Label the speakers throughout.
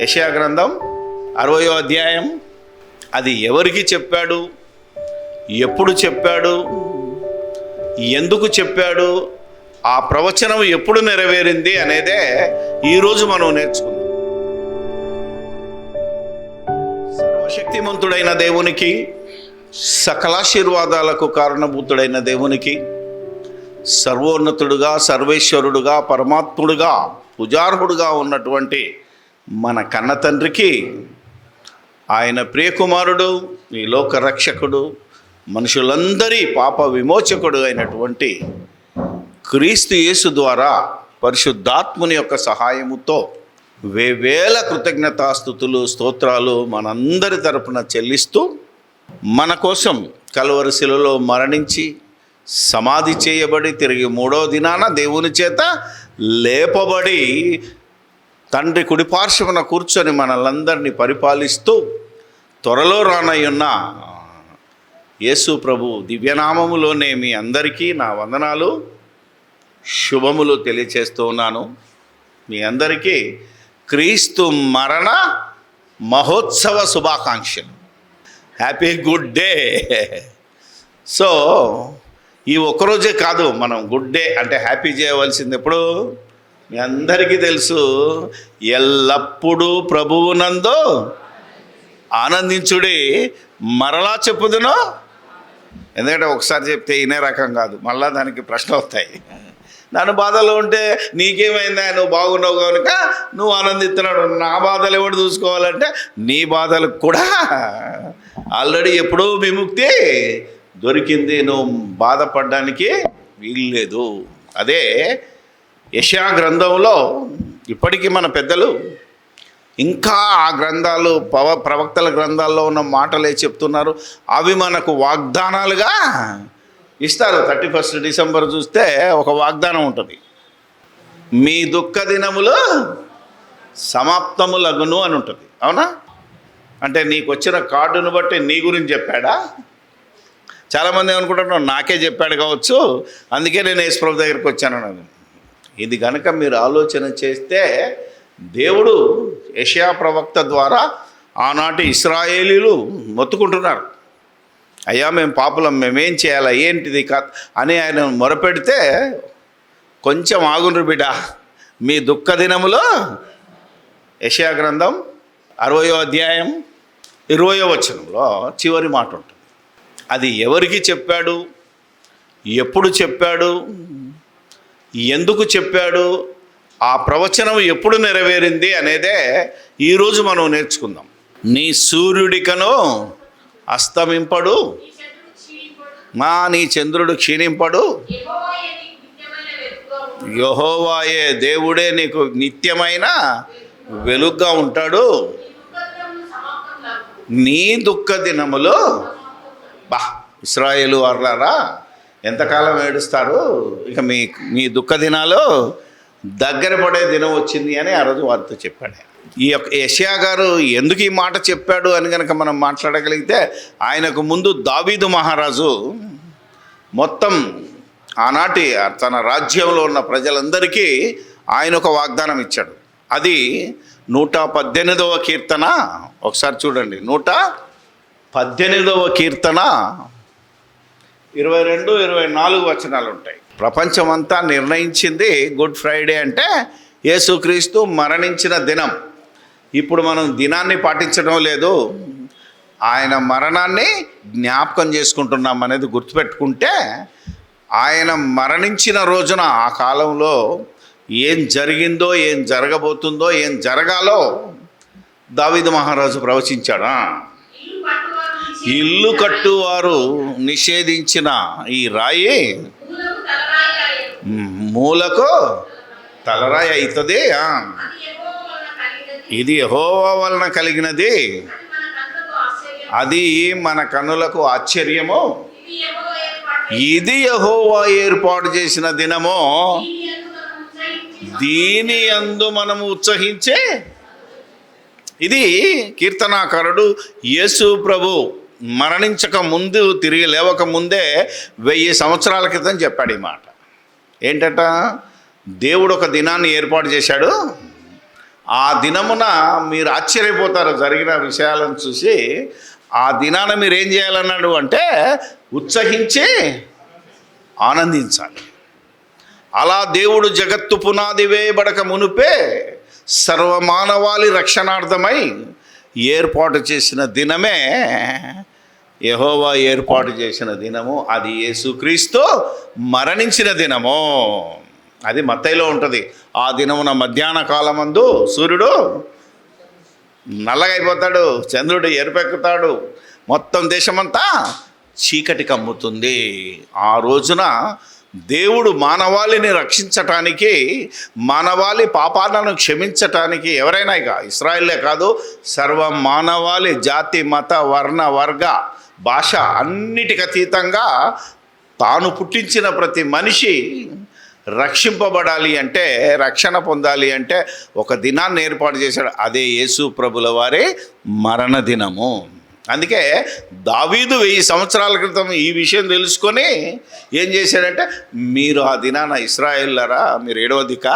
Speaker 1: యషయా గ్రంథం అరవయో అధ్యాయం. అది ఎవరికి చెప్పాడు? ఎప్పుడు చెప్పాడు? ఎందుకు చెప్పాడు? ఆ ప్రవచనం ఎప్పుడు నెరవేరింది అనేదే ఈరోజు మనం నేర్చుకుందాం. సర్వశక్తిమంతుడైన దేవునికి సకలాశీర్వాదాలకు కారణభూతుడైన దేవునికి సర్వోన్నతుడుగా సర్వేశ్వరుడుగా పరమాత్ముడుగా పుజార్హుడుగా ఉన్నటువంటి మన కన్న తండ్రికి ఆయన ప్రియకుమారుడు ఈ లోక రక్షకుడు మనుషులందరి పాప విమోచకుడు అయినటువంటి క్రీస్తు యేసు ద్వారా పరిశుద్ధాత్ముని యొక్క సహాయముతో వేవేల కృతజ్ఞతాస్థుతులు స్తోత్రాలు మనందరి తరపున చెల్లిస్తూ మన కోసం కలవరిశిలలో మరణించి సమాధి చేయబడి తిరిగి మూడో దినాన దేవుని చేత లేపబడి తండ్రి కుడిపార్శ్వన కూర్చొని మనలందరినీ పరిపాలిస్తూ త్వరలో రానయ్యున్న యేసు ప్రభు దివ్యనామములోనే మీ అందరికీ నా వందనాలు శుభములు తెలియచేస్తూ ఉన్నాను. మీ అందరికీ క్రీస్తు మరణ మహోత్సవ శుభాకాంక్షలు. Happy good day. సో ఈ ఒక్కరోజే కాదు మనం గుడ్ డే అంటే హ్యాపీ చేయవలసింది ఎప్పుడు? మీ అందరికీ తెలుసు ఎల్లప్పుడూ ప్రభువునందు ఆనందించుడి మరలా చెప్పుదును? ఎందుకంటే ఒకసారి చెప్తే ఇనే రకం కాదు మళ్ళా దానికి ప్రశ్న వస్తాయి. నన్ను బాధలో ఉంటే నీకేమైందా? నువ్వు బాగున్నావు కనుక నువ్వు ఆనందిస్తున్నాడు. నా బాధలు ఎవడు చూసుకోవాలంటే నీ బాధలకు కూడా. ఆల్రెడీ ఎప్పుడూ విముక్తి దొరికింది. నువ్వు బాధపడడానికి వీల్లేదు. అదే యశా గ్రంథంలో ఇప్పటికీ మన పెద్దలు ఇంకా ఆ గ్రంథాలు పవ ప్రవక్తల గ్రంథాల్లో ఉన్న మాటలే చెప్తున్నారు? అవి మనకు వాగ్దానాలుగా ఇస్తారు. థర్టీ ఫస్ట్ డిసెంబర్ చూస్తే ఒక వాగ్దానం ఉంటుంది. మీ దుఃఖ దినములు సమాప్తములగును అని ఉంటుంది. అవునా? అంటే నీకు వచ్చిన కార్డును బట్టి నీ గురించి చెప్పాడా? చాలామంది ఏమనుకుంటున్నావు నాకే చెప్పాడు కావచ్చు. అందుకే నేను యేసుప్రభు దగ్గరికి వచ్చాను అని ఇది కనుక మీరు ఆలోచన చేస్తే దేవుడు యషయా ప్రవక్త ద్వారా ఆనాటి ఇస్రాయేలీలు మొత్తుకుంటున్నారు. అయ్యా మేము పాపులం మేమేం చేయాలా ఏంటిది కా అని ఆయన మొరపెడితే కొంచెం ఆగుండ్రు బిడ్డ. మీ దుఃఖ దినములో యషయా గ్రంథం అరవయో అధ్యాయం ఇరవయో వచనంలో చివరి మాట ఉంటుంది అది ఎవరికి చెప్పాడు? ఎప్పుడు చెప్పాడు? ఎందుకు చెప్పాడు? ఆ ప్రవచనం ఎప్పుడు నెరవేరింది అనేదే ఈరోజు మనం నేర్చుకుందాం. నీ సూర్యుడికను అస్తమింపడు. మా నీ చంద్రుడు క్షీణింపడు. యహోవాయే దేవుడే నీకు నిత్యమైన వెలుగ్గా ఉంటాడు. నీ దుఃఖ దినములో బా ఇస్రాయేలు అర్లారా ఎంతకాలం ఏడుస్తారు? ఇక మీ మీ దుఃఖ దినాలు దగ్గర పడే దినం వచ్చింది అని ఆ రోజు వారితో చెప్పాడు. ఈ యొక్క యషయా గారు ఎందుకు ఈ మాట చెప్పాడు అని కనుక మనం మాట్లాడగలిగితే ఆయనకు ముందు దావీదు మహారాజు మొత్తం ఆనాటి తన రాజ్యంలో ఉన్న ప్రజలందరికీ ఆయన ఒక వాగ్దానం ఇచ్చాడు. అది నూట పద్దెనిమిదవ కీర్తన. ఒకసారి చూడండి. నూట పద్దెనిమిదవ కీర్తన ఇరవై రెండు ఇరవై నాలుగు వచనాలు ఉంటాయి ప్రపంచమంతా నిర్ణయించింది గుడ్ ఫ్రైడే అంటే యేసుక్రీస్తు మరణించిన దినం. ఇప్పుడు మనం దినాన్ని పాటించడం లేదు. ఆయన మరణాన్ని జ్ఞాపకం చేసుకుంటున్నాం అనేది గుర్తుపెట్టుకుంటే ఆయన మరణించిన రోజున ఆ కాలంలో ఏం జరిగిందో ఏం జరగబోతుందో ఏం జరగాలో దావిద మహారాజు ప్రవచించాడా? ఇల్లు కట్టువారు నిషేధించిన ఈ రాయి. మూలకు తలరాయి అవుతుంది ఆ. ఇది హోవా వలన కలిగినది. అది మన కన్నులకు ఆశ్చర్యము. ఇది యహోవా ఏర్పాటు చేసిన దినము. దీని అందు మనము ఉత్సహించే. ఇది కీర్తనాకారుడు యేసు ప్రభు. మరణించక ముందు తిరిగి లేవక ముందే వెయ్యి సంవత్సరాల క్రితం చెప్పాడు ఈ మాట. ఏంటట? దేవుడు ఒక దినాన్ని ఏర్పాటు చేశాడు. ఆ దినమున మీరు ఆశ్చర్యపోతారు జరిగిన విషయాలను చూసి ఆ దినాన మీరు ఏం చేయాలన్నాడు అంటే ఉత్సహించి ఆనందించాలి. అలా దేవుడు జగత్తు పునాది వేయబడక మునుపే సర్వమానవాళి రక్షణార్థమై ఏర్పాటు చేసిన దినమే యహోవా ఏర్పాటు చేసిన దినము అది యేసుక్రీస్తు మరణించిన దినము. అది మత్తైలో ఉంటుంది. ఆ దినమున మధ్యాహ్న కాలమందు సూర్యుడు నల్లగైపోతాడు చంద్రుడు ఎరుపెక్కుతాడు. మొత్తం దేశమంతా చీకటి కమ్ముతుంది. ఆ రోజున దేవుడు మానవాళిని రక్షించటానికి మానవాళి పాపాలను క్షమించటానికి ఎవరైనా ఇక ఇస్రాయిలే కాదు సర్వ మానవాళి జాతి మత వర్ణ వర్గ భాష అన్నిటికి అతీతంగా తాను పుట్టించిన ప్రతి మనిషి రక్షింపబడాలి అంటే రక్షణ పొందాలి అంటే ఒక దినాన్ని ఏర్పాటు చేశాడు. అదే యేసు ప్రభుల వారి మరణ దినము అందుకే దావీదు వెయ్యి సంవత్సరాల క్రితం ఈ విషయం తెలుసుకొని ఏం చేశాడంటే మీరు ఆ దినాన ఇస్రాయిల్లరా మీరు ఏడవ దిక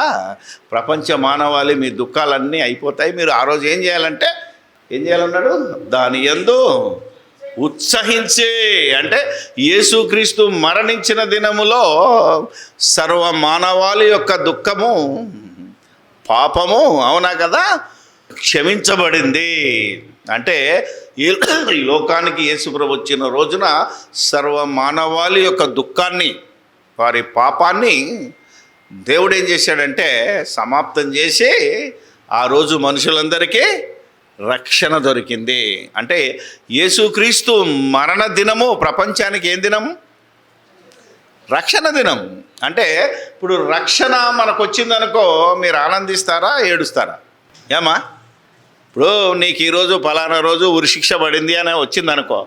Speaker 1: ప్రపంచ మానవాళి మీ దుఃఖాలన్నీ అయిపోతాయి. మీరు ఆ రోజు ఏం చేయాలంటే ఏం చేయాలన్నాడు? దాని ఎందు ఉత్సహించే. అంటే యేసుక్రీస్తు మరణించిన దినములో సర్వ మానవాళి యొక్క దుఃఖము పాపము అవునా కదా? క్షమించబడింది. అంటే ఈ లోకానికి యేసుప్రభు వచ్చిన రోజున సర్వ మానవాళి యొక్క దుఃఖాన్ని వారి పాపాన్ని దేవుడు ఏం చేశాడంటే సమాప్తం చేసి ఆ రోజు మనుషులందరికీ రక్షణ దొరికింది. అంటే యేసుక్రీస్తు మరణ దినము ప్రపంచానికి ఏం దినము? రక్షణ దినం అంటే ఇప్పుడు రక్షణ మనకు వచ్చిందనుకో మీరు ఆనందిస్తారా ఏడుస్తారా? ఏమా? ఇప్పుడు నీకు ఈరోజు పలానా రోజు ఉరిశిక్ష పడింది అని వచ్చిందనుకో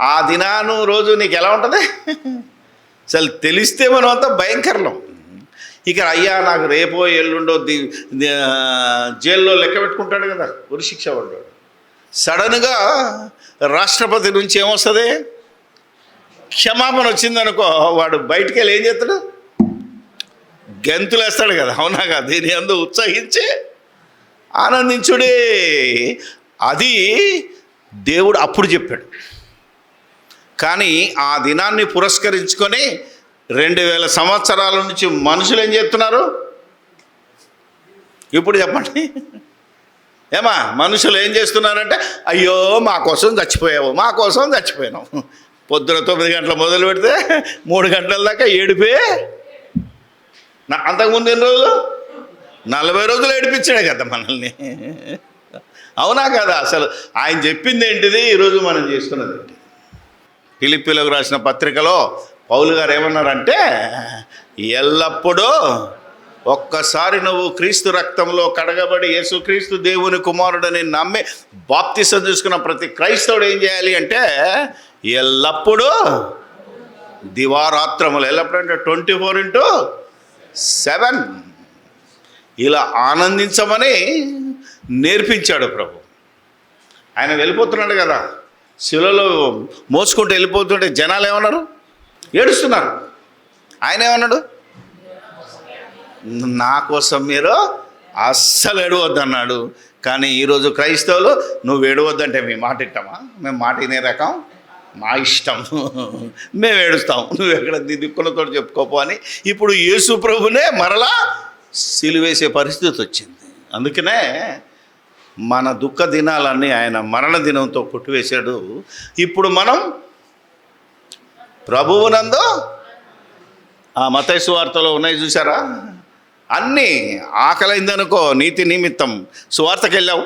Speaker 1: ఆ దినాను రోజు నీకు ఎలా ఉంటుంది? అసలు తెలిస్తే మనం అంతా భయంకరం ఇక అయ్యా నాకు రేపో ఎల్లుండో ది జైల్లో లెక్క పెట్టుకుంటాడు కదా ఉరిశిక్ష పడ్డాడు. సడన్గా రాష్ట్రపతి నుంచి ఏమొస్తుంది? క్షమాపణ వచ్చిందనుకో వాడు బయటికి వెళ్ళి ఏం చేస్తాడు? గెంతులేస్తాడు కదా అవునా కదా? దీని అందు ఉత్సహించి ఆనందించుడే. అది దేవుడు అప్పుడు చెప్పాడు. కానీ ఆ దినాన్ని పురస్కరించుకొని రెండు వేల సంవత్సరాల నుంచి మనుషులు ఏం చేస్తున్నారు ఇప్పుడు చెప్పండి. ఏమా మనుషులు ఏం చేస్తున్నారంటే అయ్యో మా కోసం చచ్చిపోయావు మా కోసం చచ్చిపోయినావు. పొద్దున తొమ్మిది గంటల మొదలు పెడితే మూడు గంటల దాకా ఏడిపే. నా- అంతకుముందు ఎన్ని రోజులు? నలభై రోజులు ఏడిపించాడే కదా మనల్ని. అవునా కదా? అసలు ఆయన చెప్పింది ఏంటిది? ఈరోజు మనం చేస్తున్నది ఏంటి? ఫిలిప్పీలకు రాసిన పత్రికలో పౌలు గారు ఏమన్నారంటే ఎల్లప్పుడూ ఒక్కసారి నువ్వు క్రీస్తు రక్తంలో కడగబడి యేసుక్రీస్తు దేవుని కుమారుడని నమ్మి బాప్తిసం తీసుకున్న ప్రతి క్రైస్తవుడు ఏం చేయాలి అంటే ఎల్లప్పుడూ దివారాత్రములు ఎల్లప్పుడు అంటే ట్వంటీ ఫోర్ ఇంటూ సెవెన్. ఇలా ఆనందించమని నేర్పించాడు ప్రభు. ఆయన వెళ్ళిపోతున్నాడు కదా. శిలలో మోసుకుంటూ వెళ్ళిపోతుంటే జనాలు ఏమన్నారు? ఏడుస్తున్నారు. ఆయన ఏమన్నాడు? నా కోసం మీరు అస్సలు ఏడవద్దన్నాడు. కానీ ఈరోజు క్రైస్తవులు నువ్వు ఏడవద్దంటే మేము మాట ఇట్టామా మేము మాట వినే రకం మా ఇష్టం. మేము ఏడుస్తాం. నువ్వు ఎక్కడ దిక్కులతో చెప్పుకోపో అని ఇప్పుడు యేసు ప్రభునే మరలా సిలువేసే పరిస్థితి వచ్చింది. అందుకనే మన దుఃఖ దినాలన్నీ ఆయన మరణ దినంతో కొట్టివేశాడు. ఇప్పుడు మనం ప్రభువునందు ఆ మతైసు వార్తలో ఉన్నాయి చూసారా అన్నీ ఆకలైందనుకో నీతి నిమిత్తం. సువార్తకి వెళ్ళావు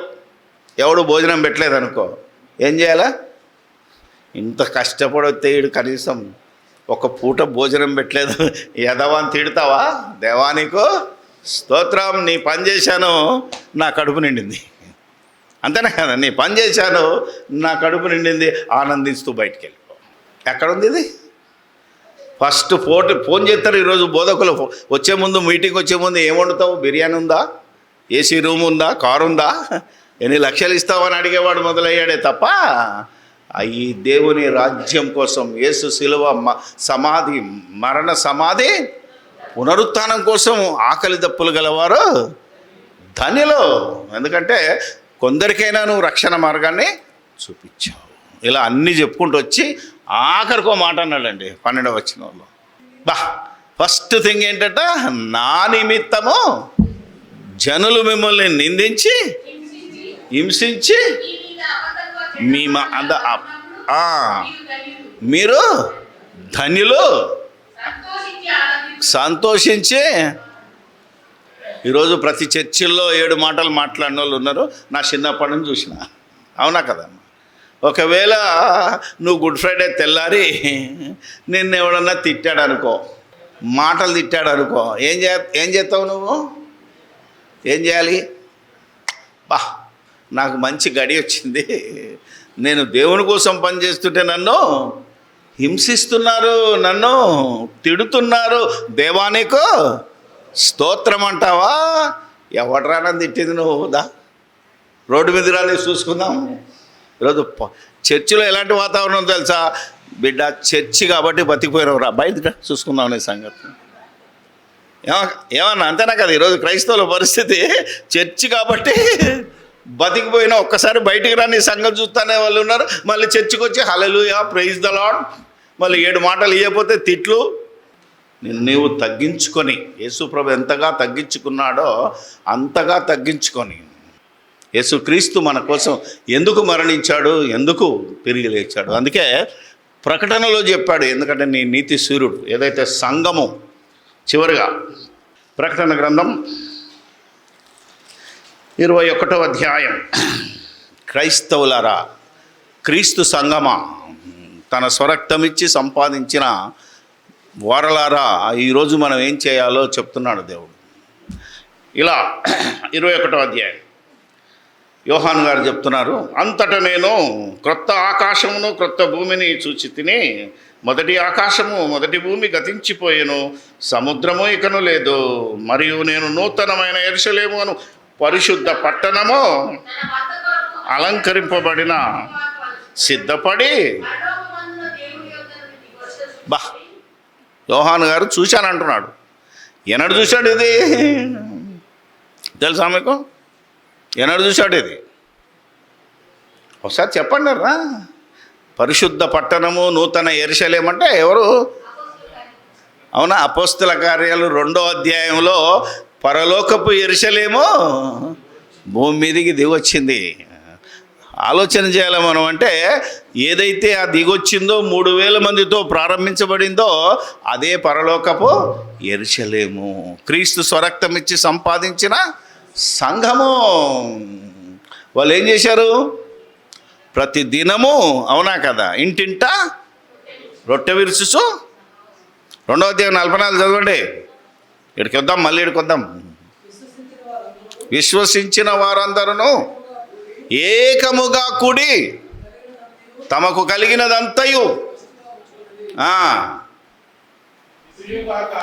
Speaker 1: ఎవడు భోజనం పెట్టలేదనుకో. ఏం చేయాలా? ఇంత కష్టపడి ఈడు కనీసం ఒక పూట భోజనం పెట్టలేదు. యదవాన్ని తిడతావా? దేవానికో స్తోత్రం నీ పని చేశాను నా కడుపు నిండింది. అంతేనా కదా? నీ పని చేశాను నా కడుపు నిండింది. ఆనందిస్తూ బయటికి వెళ్ళిపో ఎక్కడుంది ఇది? ఫస్ట్ ఫోన్ ఫోన్ చేస్తారు ఈరోజు బోధకులు. వచ్చే ముందు మీటింగ్ వచ్చే ముందు ఏం వండుతావు? బిర్యానీ ఉందా? ఏసీ రూమ్ ఉందా? కారు ఉందా? ఎన్ని లక్షలు ఇస్తావని అడిగేవాడు మొదలయ్యాడే తప్ప ఈ దేవుని రాజ్యం కోసం యేసు శిలువ మ- సమాధి మరణ సమాధి పునరుత్థానం కోసం ఆకలి దప్పులు గలవారు ధనిలో. ఎందుకంటే కొందరికైనా నువ్వు రక్షణ మార్గాన్ని చూపించావు. ఇలా అన్నీ చెప్పుకుంటూ వచ్చి ఆఖరికో మాట అన్నాడండి పన్నెండవ వచ్చిన వాళ్ళు బా ఫస్ట్ థింగ్ ఏంటంట? నా నిమిత్తము జనులు మిమ్మల్ని నిందించి హింసించి మీ మా అంద మీరు ధన్యులు సంతోషించి. ఈరోజు ప్రతి చర్చిల్లో ఏడు మాటలు మాట్లాడిన వాళ్ళు ఉన్నారు. నా చిన్నప్పటి నుంచి చూసిన. అవునా కదమ్మా ఒకవేళ నువ్వు గుడ్ ఫ్రైడే తెల్లారి నిన్ను ఎవడన్నా తిట్టాడు అనుకో మాటలు తిట్టాడు అనుకో ఏం చే ఏం చేస్తావు నువ్వు? ఏం చేయాలి? బా నాకు మంచి గడి వచ్చింది. నేను దేవుని కోసం పనిచేస్తుంటే నన్ను హింసిస్తున్నారు నన్ను తిడుతున్నారు. దేవానికో స్తోత్రం అంటావా? ఎవడరా నన్ను తిట్టింది నువ్వు? దా రోడ్డు మీద రాలి చూసుకుందాం. ఈరోజు చర్చిలో ఎలాంటి వాతావరణం తెలుసా? బిడ్డ చర్చి కాబట్టి బతికిపోయినావు రా బయట చూసుకుందాం అనే సంగతి. ఏమన్నా అంతేనా కదా ఈరోజు క్రైస్తవుల పరిస్థితి? చర్చి కాబట్టి బతికిపోయిన ఒక్కసారి బయటికి రాని సంగతి చూస్తానే వాళ్ళు ఉన్నారు. మళ్ళీ చర్చికి వచ్చి హలలుయా ప్రైజ్ ద లాడ్ మళ్ళీ ఏడు మాటలు ఇవ్వకపోతే తిట్లు. నిన్ను నీవు తగ్గించుకొని యేసుప్రభు ఎంతగా తగ్గించుకున్నాడో అంతగా తగ్గించుకొని యేసుక్రీస్తు మన కోసం ఎందుకు మరణించాడు? ఎందుకు తిరిగి లేచాడు? అందుకే ప్రకటనలో చెప్పాడు ఎందుకంటే నీ నీతి సూర్యుడు ఏదైతే సంఘము చివరిగా ప్రకటన గ్రంథం ఇరవై ఒకటో అధ్యాయం. క్రైస్తవులారా క్రీస్తు సంగమా తన స్వరక్తమిచ్చి సంపాదించిన వారలారా ఈరోజు మనం ఏం చేయాలో చెప్తున్నాడు దేవుడు. ఇలా ఇరవై ఒకటో అధ్యాయం. యోహాన్ గారు చెప్తున్నారు అంతటా నేను క్రొత్త ఆకాశమును క్రొత్త భూమిని చూచి తిని మొదటి ఆకాశము మొదటి భూమి గతించిపోయేను. సముద్రము ఇకను లేదు మరియు నేను నూతనమైన ఎరుసలేము అను పరిశుద్ధ పట్టణము అలంకరింపబడిన సిద్ధపడి. బా యోహాన్ గారు చూశానంటున్నాడు. ఎన్నడు చూశాడు ఇది? తెలుసా మీకు? ఎన్నడు చూశాడు ఇది? ఒకసారి చెప్పండి రా పరిశుద్ధ పట్టణము నూతన ఎరుసలేమంటే ఎవరు? అవునా అపోస్తుల కార్యాలు రెండో అధ్యాయంలో పరలోకపు ఎరుసలేమో భూమి మీదికి దిగొచ్చింది. ఆలోచన చేయాలి మనం అంటే ఏదైతే ఆ దిగొచ్చిందో మూడు వేల మందితో ప్రారంభించబడిందో అదే పరలోకపు ఎరుసలేము క్రీస్తు స్వరక్తం ఇచ్చి సంపాదించిన సంఘము. వాళ్ళు ఏం చేశారు? ప్రతి దినము అవునా కదా? ఇంటింట రొట్టె విరుచుసు రెండవ అధ్యాయం నలభై నాలుగు చదవండి. ఇక్కడికి వద్దాం మళ్ళీ ఇక్కడికి వద్దాం. విశ్వసించిన వారందరూ ఏకముగా కూడి తమకు కలిగినదంతయు.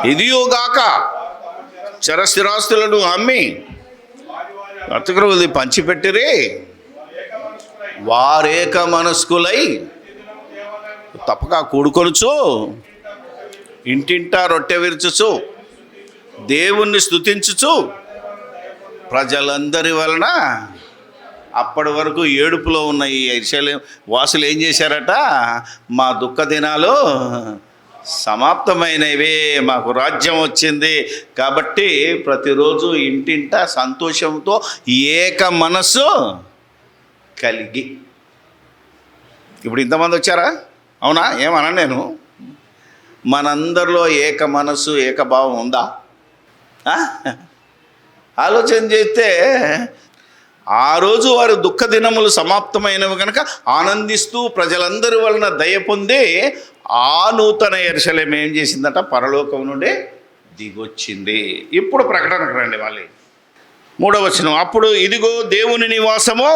Speaker 1: ఇదియుగాక చరస్థిరాస్తులను అమ్మి బ్రతుకులు పంచిపెట్టిరి. వారేక మనస్కులై తప్పక కూడుకొనుచు ఇంటింటా రొట్టె విరుచుచు దేవుణ్ణి స్థుతించుచు ప్రజలందరి వలన అప్పటి వరకు ఏడుపులో ఉన్న ఈ వాసులు ఏం చేశారట? మా దుఃఖ దినాలు సమాప్తమైనవే మాకు రాజ్యం వచ్చింది. కాబట్టి ప్రతిరోజు ఇంటింట సంతోషంతో ఏక మనస్సు కలిగి. ఇప్పుడు ఇంతమంది వచ్చారా? అవునా? ఏమన్నా నేను? మనందరిలో ఏక మనస్సు ఏకభావం ఉందా? ఆలోచన చేస్తే ఆ రోజు వారి దుఃఖ దినములు సమాప్తమైనవి కనుక ఆనందిస్తూ ప్రజలందరి వలన దయ పొంది ఆ నూతన ఎరుసలేం ఏం చేసిందట? పరలోకం నుండి దిగొచ్చింది. ఇప్పుడు ప్రకటనకు రండి మళ్ళీ. మూడవ వచనం అప్పుడు ఇదిగో దేవుని నివాసము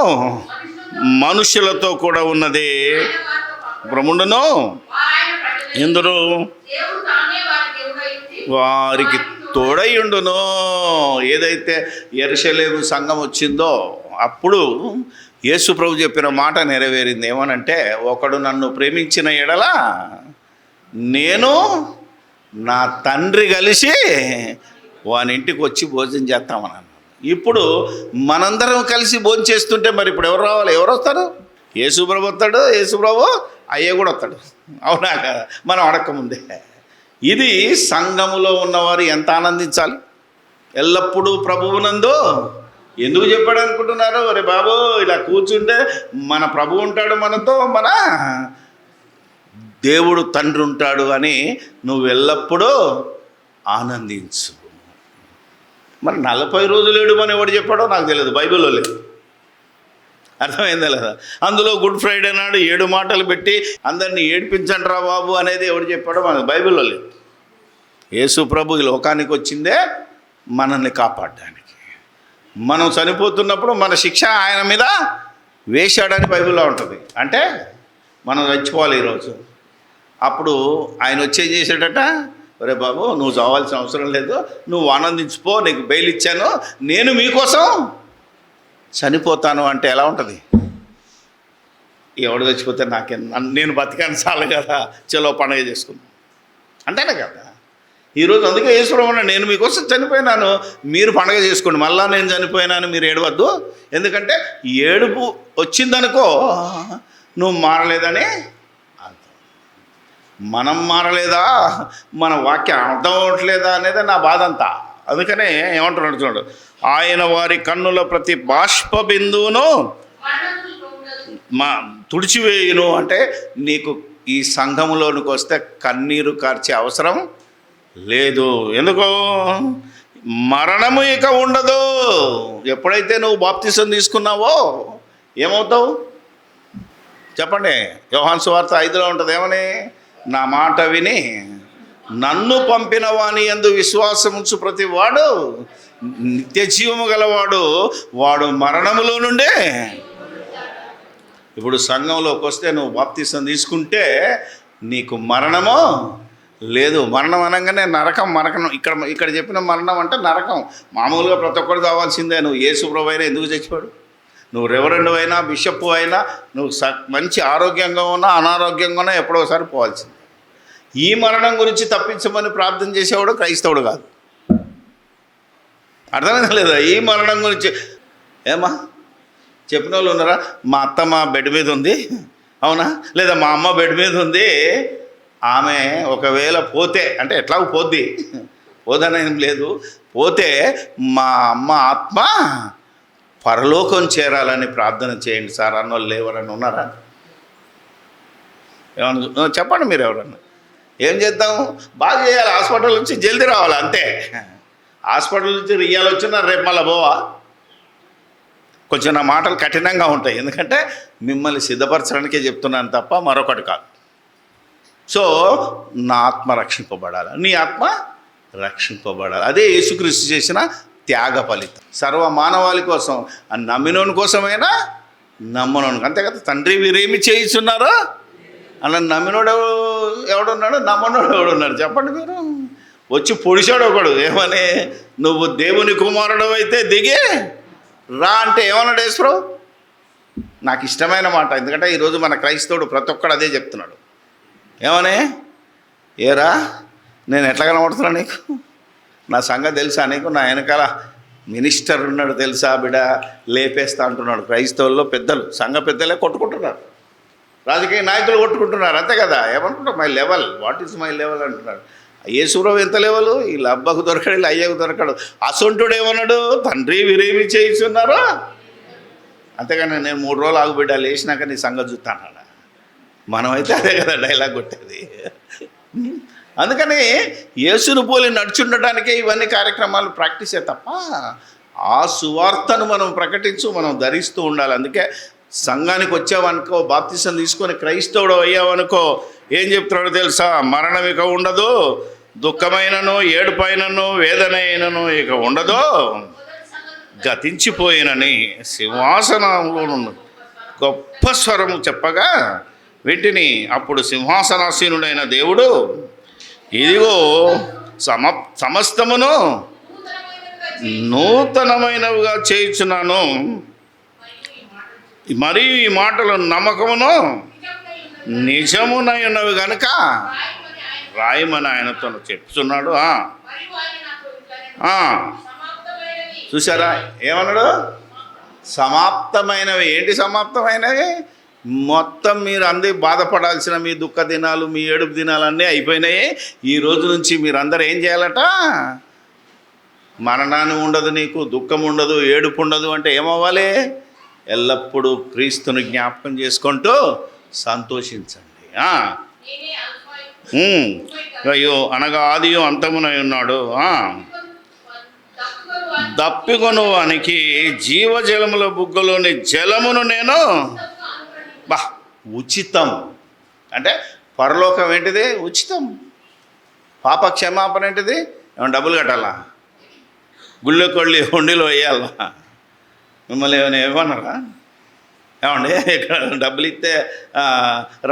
Speaker 1: మనుషులతో కూడా ఉన్నది. బ్రహ్ముడును ఇందులో వారికి తోడయుండును ఏదైతే ఎరుసలేము సంఘం వచ్చిందో అప్పుడు యేసు ప్రభు చెప్పిన మాట నెరవేరింది ఏమనంటే ఒకడు నన్ను ప్రేమించిన ఎడల నేను నా తండ్రి కలిసి వాని ఇంటికి వచ్చి భోజనం చేస్తామన్నాను ఇప్పుడు మనందరం కలిసి భోజనం చేస్తుంటే మరి ఇప్పుడు ఎవరు రావాలి? ఎవరు వస్తారు? యేసుప్రభు వస్తాడు యేసుప్రభు అయ్యే కూడా వస్తాడు. అవునా కదా? మనం అడగకముందే ఇది సంఘములో ఉన్నవారు ఎంత ఆనందించాలి? ఎల్లప్పుడూ ప్రభువునందు ఎందుకు చెప్పాడు అనుకుంటున్నారు? అరే బాబు ఇలా కూర్చుంటే మన ప్రభు ఉంటాడు మనతో మన దేవుడు తండ్రి ఉంటాడు అని నువ్వు ఎల్లప్పుడూ ఆనందించు. మరి నలభై రోజులు ఏడుమని ఎవడు చెప్పాడో నాకు తెలియదు బైబిల్లో లేదు అర్థమైందా లేదా? అందులో గుడ్ ఫ్రైడే నాడు ఏడు మాటలు పెట్టి అందరినీ ఏడిపించండి రా బాబు అనేది ఎవడు చెప్పాడో మనకు బైబిల్లో లేదు యేసు ప్రభు ఈ లోకానికి వచ్చిందే మనల్ని కాపాడడానికి. మనం చనిపోతున్నప్పుడు మన శిక్ష ఆయన మీద వేశాడని బైబిల్లో ఉంటుంది. అంటే మనం చచ్చిపోవాలి ఈరోజు. అప్పుడు ఆయన వచ్చేది చేశాడట? ఒరే బాబు నువ్వు చావాల్సిన అవసరం లేదు. నువ్వు ఆనందించిపో నీకు బెయిల్ ఇచ్చాను. నేను మీకోసం చనిపోతాను. అంటే ఎలా ఉంటుంది? ఎవడు చచ్చిపోతే నాకే నేను బతికాను చాలు కదా. చలో పండగ చేసుకుందాం. అంతేనా కదా? ఈరోజు అందుకే ఈశ్వరం నేను మీకోసం చనిపోయినాను. మీరు పండగ చేసుకోండి. మళ్ళా నేను చనిపోయినాను. మీరు ఏడవద్దు. ఎందుకంటే ఏడుపు వచ్చిందనుకో నువ్వు మారలేదని మనం మారలేదా? మన వాక్యం అర్థం అవ్వట్లేదా అనేది నా బాధ అంతా అందుకనే ఏమంటున్నాడు చూడు ఆయన వారి కన్నుల ప్రతి బాష్ప బిందువును మా తుడిచివేయును. అంటే నీకు ఈ సంఘంలోనికి వస్తే కన్నీరు కార్చే అవసరం లేదు. ఎందుకో? మరణము ఇక ఉండదు. ఎప్పుడైతే నువ్వు బాప్తిసం తీసుకున్నావో ఏమవుతావు? చెప్పండి. యోహాన్ సువార్త ఐదులో ఉంటుంది. ఏమని? నా మాట విని నన్ను పంపిన వాని ఎందు విశ్వాసముంచు ప్రతి వాడు నిత్య జీవము గలవాడు వాడు మరణములో నుండే. ఇప్పుడు సంఘంలోకి వస్తే నువ్వు బాప్తిసం తీసుకుంటే నీకు మరణము లేదు మరణం అనగానే నరకం మరకం ఇక్కడ ఇక్కడ చెప్పిన మరణం అంటే నరకం. మామూలుగా ప్రతి ఒక్కరు కావాల్సిందే నువ్వు ఏ అయినా ఎందుకు చచ్చిపోడు నువ్వు రెవరెండు అయినా బిషప్ అయినా నువ్వు స మంచి ఆరోగ్యంగా ఉన్నా అనారోగ్యంగా ఉన్నా ఎప్పుడో ఒకసారి పోవాల్సిందే. ఈ మరణం గురించి తప్పించమని ప్రార్థన చేసేవాడు క్రైస్తవుడు కాదు. అర్థమైందా లేదా? ఈ మరణం గురించి ఏమా చెప్పిన వాళ్ళు ఉన్నారా? మా అత్త మా బెడ్ మీద ఉంది. అవునా? లేదా మా అమ్మ బెడ్ మీద ఉంది. ఆమె ఒకవేళ పోతే అంటే ఎట్లా పోద్ది. పోదని లేదు. పోతే మా అమ్మ ఆత్మ పరలోకం చేరాలని ప్రార్థన చేయండి సార్ అన్నోళ్ళు ఎవరన్నా ఉన్నారా? ఏమన్నా చెప్పండి మీరు ఎవరన్నా. ఏం చేద్దాం? బాగా చేయాలి. హాస్పిటల్ నుంచి జల్దీ రావాలి అంతే. హాస్పిటల్ నుంచి రియాలు వచ్చినా రేపు మళ్ళీ పోవా? కొంచెం నా మాటలు కఠినంగా ఉంటాయి. ఎందుకంటే మిమ్మల్ని సిద్ధపరచడానికే చెప్తున్నాను తప్ప మరొకటి కాదు. సో నా ఆత్మ రక్షింపబడాలి నీ ఆత్మ రక్షింపబడాలి. అదే యేసుక్రీస్తు చేసిన త్యాగ ఫలితం. సర్వ మానవాళి కోసం ఆ నమ్మినోని కోసమైనా నమ్మనోను అంతే కదా తండ్రి వీరేమి చేయిస్తున్నారో? అలా నమ్మినోడు ఎవడున్నాడు? నమ్మనోడు ఎవడున్నాడు? చెప్పండి మీరు. వచ్చి పొడిచాడు ఒకడు. ఏమని? నువ్వు దేవుని కుమారుడు అయితే దిగి రా అంటే ఏమన్నాడు యేసురావు నాకు ఇష్టమైన మాట. ఎందుకంటే ఈరోజు మన క్రైస్తవుడు ప్రతి ఒక్కడు అదే చెప్తున్నాడు. ఏమని? ఏరా? నేను ఎట్లా కనబడుతున్నా నీకు? నా సంగతి తెలుసా నీకు? నా వెనకాల మినిస్టర్ ఉన్నాడు తెలుసా బిడ? లేపేస్తా అంటున్నాడు. క్రైస్తవుల్లో పెద్దలు సంఘ పెద్దలే కొట్టుకుంటున్నారు. రాజకీయ నాయకులు కొట్టుకుంటున్నారు. అంతే కదా? ఏమనుకుంటారు my level. What is my level అంటున్నారు ఏ సూరం ఎంత లెవెల్? వీళ్ళ అబ్బకు దొరకడు వీళ్ళ అయ్యకు దొరకడు. అసొంటుడు ఏమన్నాడు తండ్రి వీరేమి చేయిస్తున్నారు అంతేగాని నేను మూడు రోజులు ఆగుబిడ్డ లేచినాక నీ సంగతి చూస్తాను మనమైతే అదే కదా డైలాగ్ కొట్టేది. అందుకని యేసును పోలి నడుచుండటానికే ఇవన్నీ కార్యక్రమాలు ప్రాక్టీసే తప్ప ఆ సువార్తను మనం ప్రకటించు మనం ధరిస్తూ ఉండాలి. అందుకే సంఘానికి వచ్చావనుకో బాప్తిసం తీసుకొని క్రైస్తవుడు అయ్యావనుకో ఏం చెప్తున్నాడో తెలుసా? మరణం ఇక ఉండదు దుఃఖమైనను ఏడుపైనను వేదనైనను ఇక ఉండదు. గతించిపోయినని సింహాసనంలో గొప్ప స్వరము చెప్పగా వీటిని అప్పుడు సింహాసనాసీనుడైన దేవుడు ఇదిగో సమ సమస్తమును నూతనమైనవిగా చేయుచున్నాను. మరి ఈ మాటలు నమ్మకమును నిజమునై ఉన్నవి కనుక రాయమని ఆయనతో చెప్తున్నాడు. చూసారా ఏమన్నాడు? సమాప్తమైనవి. ఏంటి సమాప్తమైనవి? మొత్తం మీరు బాధపడాల్సిన మీ దుఃఖ దినాలు మీ ఏడుపు దినాలు అన్నీ అయిపోయినాయి. ఈ రోజు నుంచి మీరందరూ ఏం చేయాలట? మరణాన్ని ఉండదు నీకు దుఃఖం ఉండదు ఏడుపు ఉండదు అంటే ఏమవ్వాలి? ఎల్లప్పుడూ క్రీస్తుని జ్ఞాపకం చేసుకుంటూ సంతోషించండి. అయ్యో అనగా ఆదియో అంతమునై ఉన్నాడు. దప్పికొనువానికి జీవజలముల బుగ్గలోని జలమును నేను బా ఉచితం. అంటే పరలోకం ఏంటిది? ఉచితం. పాప క్షమాపణ ఏంటిది? ఏమైనా డబ్బులు కట్టాలా? గుళ్ళో కొళ్ళి హుండీలో వేయాలా? మిమ్మల్ని ఏమైనా ఏమన్నారా ఏమండి ఇక్కడ డబ్బులు ఇస్తే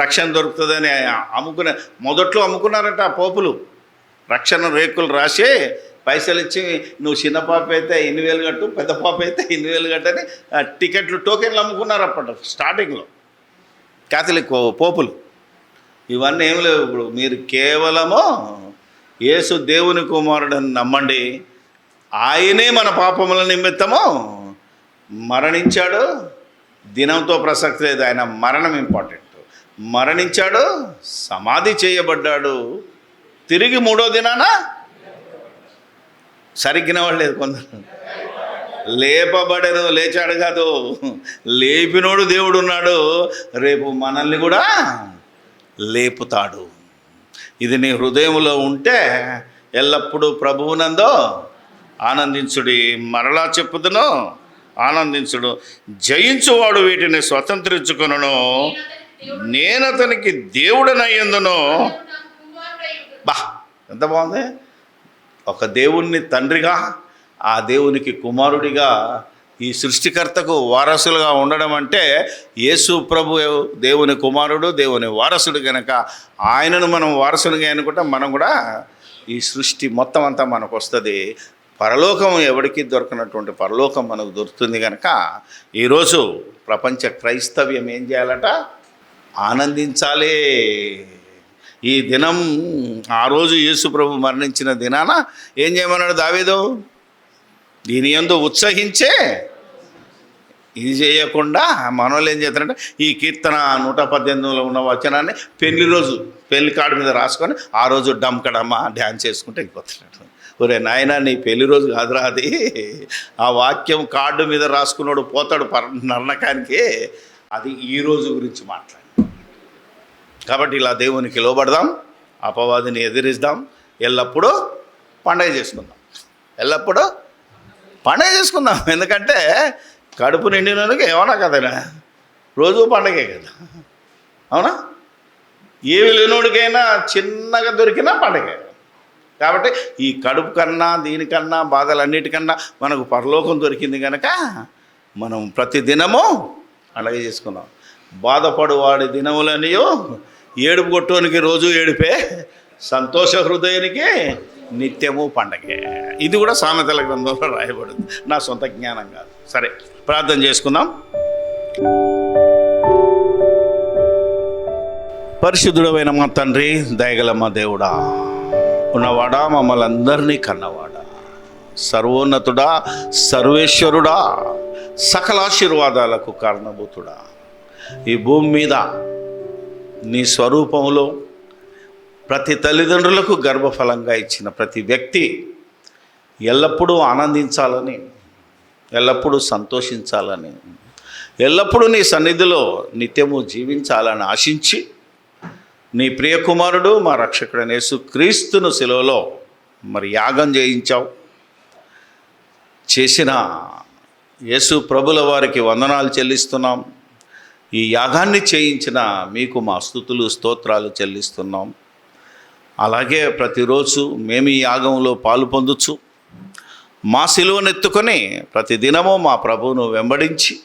Speaker 1: రక్షణ దొరుకుతుందని అమ్ముకునే మొదట్లో అమ్ముకున్నారట పోపులు. రక్షణ రేకులు రాసి పైసలు ఇచ్చి నువ్వు చిన్న పాప అయితే ఇన్ని వేలు కట్టు పెద్ద పాప అయితే ఇన్ని వేలు కట్టని టికెట్లు టోకెన్లు అమ్ముకున్నారు అప్పట్లో స్టార్టింగ్లో. క్యాథలిక్ పోపులు. ఇవన్నీ ఏం లేవు ఇప్పుడు. మీరు కేవలము యేసు దేవుని కుమారుడని నమ్మండి. ఆయనే మన పాపముల నిమిత్తము మరణించాడు. దినంతో ప్రసక్తి లేదు. ఆయన మరణం ఇంపార్టెంట్. మరణించాడు సమాధి చేయబడ్డాడు. తిరిగి మూడో దినాన సరిగ్గిన వాళ్ళు లేదు కొందరు. లేపబడేది లేచాడు కాదు. లేపినోడు దేవుడు ఉన్నాడు రేపు మనల్ని కూడా లేపుతాడు. ఇది నీ హృదయంలో ఉంటే ఎల్లప్పుడూ ప్రభువునందో ఆనందించుడి. మరలా చెప్పుదును ఆనందించుడు. జయించువాడు వీటిని స్వతంత్రించుకొనును. నేను అతనికి దేవుడనయ్యందును. బా ఎంత బాగుంది. ఒక దేవుణ్ణి తండ్రిగా ఆ దేవునికి కుమారుడిగా ఈ సృష్టికర్తకు వారసులుగా ఉండడం అంటే యేసు ప్రభు దేవుని కుమారుడు దేవుని వారసుడు కనుక ఆయనను మనం వారసునిగా అనుకుంటే మనం కూడా ఈ సృష్టి మొత్తం అంతా మనకు వస్తుంది. పరలోకం ఎవరికి దొరకనటువంటి పరలోకం మనకు దొరుకుతుంది కనుక ఈరోజు ప్రపంచ క్రైస్తవ్యం ఏం చేయాలట? ఆనందించాలి. ఈ దినం ఆ రోజు యేసు ప్రభు మరణించిన దినాన ఏం చేయమన్నాడు దావేదో? దీని ఎందు ఉత్సహించే ఇది చేయకుండా మనోళ్ళు ఏం చేస్తారంటే ఈ కీర్తన నూట పద్దెనిమిదిలో ఉన్న వచనాన్ని పెళ్ళి రోజు పెళ్ళి కార్డు మీద రాసుకొని ఆ రోజు డమ్కడమ్మ డ్యాన్స్ చేసుకుంటే వెళ్ళిపోతున్నాడు ఒరే నాయన నీ పెళ్ళి రోజు కాదురా అది. ఆ వాక్యం కార్డు మీద రాసుకున్నాడు పోతాడు పర నరనకానికి. అది ఈ రోజు గురించి మాట్లాడి. కాబట్టి ఇలా దేవునికి లోబడదాం అపవాదిని ఎదిరిద్దాం ఎల్లప్పుడూ పండగ చేసుకుందాం. ఎల్లప్పుడూ పండగ చేసుకుందాం. ఎందుకంటే కడుపు నిండినందుకు ఏమన్నా కదనా రోజు పండగే కదా. అవునా? ఏమి లేనోడికైనా చిన్నగా దొరికినా పండగే. కాబట్టి ఈ కడుపు కన్నా దీనికన్నా బాధలన్నిటికన్నా మనకు పరలోకం దొరికింది కనుక మనం ప్రతి దినము అలాగే చేసుకున్నాం బాధపడు వాడి దినములనియో ఏడుపు కొట్టోనికి రోజు ఏడిపే సంతోష హృదయానికి నిత్యము పండగే. ఇది కూడా సామెతల గ్రంథంలో రాయబడింది. నా సొంత జ్ఞానం కాదు. సరే ప్రార్థన చేసుకుందాం. పరిశుద్ధుడమైన మా తండ్రి దయగల మా దేవుడా ఉన్నవాడా మమ్మల్ని అందరినీ కన్నవాడా. సర్వోన్నతుడా సర్వేశ్వరుడా సకల ఆశీర్వాదాలకు కారణభూతుడా. ఈ భూమి మీద నీ స్వరూపంలో ప్రతి తల్లిదండ్రులకు గర్భఫలంగా ఇచ్చిన ప్రతి వ్యక్తి ఎల్లప్పుడూ ఆనందించాలని ఎల్లప్పుడూ సంతోషించాలని ఎల్లప్పుడూ నీ సన్నిధిలో నిత్యము జీవించాలని ఆశించి నీ ప్రియకుమారుడు మా రక్షకుడైన యేసు క్రీస్తును సెలవులో మరి యాగం చేయించావు. చేసిన యేసు ప్రభుల వారికి వందనాలు చెల్లిస్తున్నాం. ఈ యాగాన్ని చేయించిన మీకు మా స్థుతులు స్తోత్రాలు చెల్లిస్తున్నాం. అలాగే ప్రతిరోజు మేము ఈ యాగంలో పాలు పొందుచు మా సిలువనెత్తుకొని ప్రతిదినము మా ప్రభువును వెంబడించి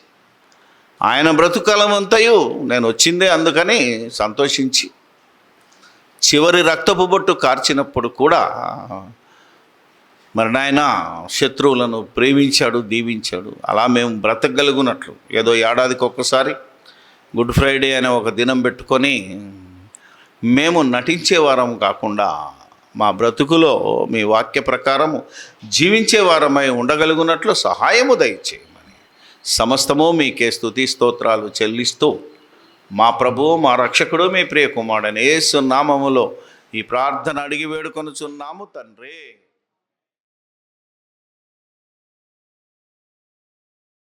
Speaker 1: ఆయన బ్రతుకాలమంతయు నేను వచ్చిందే అందుకని సంతోషించి చివరి రక్తపు బొట్టు కార్చినప్పుడు కూడా మరి నాయన శత్రువులను ప్రేమించాడు దీవించాడు. అలా మేము బ్రతకగలుగునట్లు. ఏదో ఏడాదికి ఒక్కసారి గుడ్ ఫ్రైడే అనే ఒక దినం పెట్టుకొని మేము నటించేవారం కాకుండా మా బ్రతుకులో మీ వాక్య ప్రకారము జీవించే వారమై ఉండగలుగునట్లు సహాయము దయచేయమని సమస్తము మీకే స్థుతి స్తోత్రాలు చెల్లిస్తూ మా ప్రభువు మా రక్షకుడు మీ ప్రియ ఏసు నామములో ఈ ప్రార్థన అడిగి వేడుకొనుచున్నాము తండ్రి.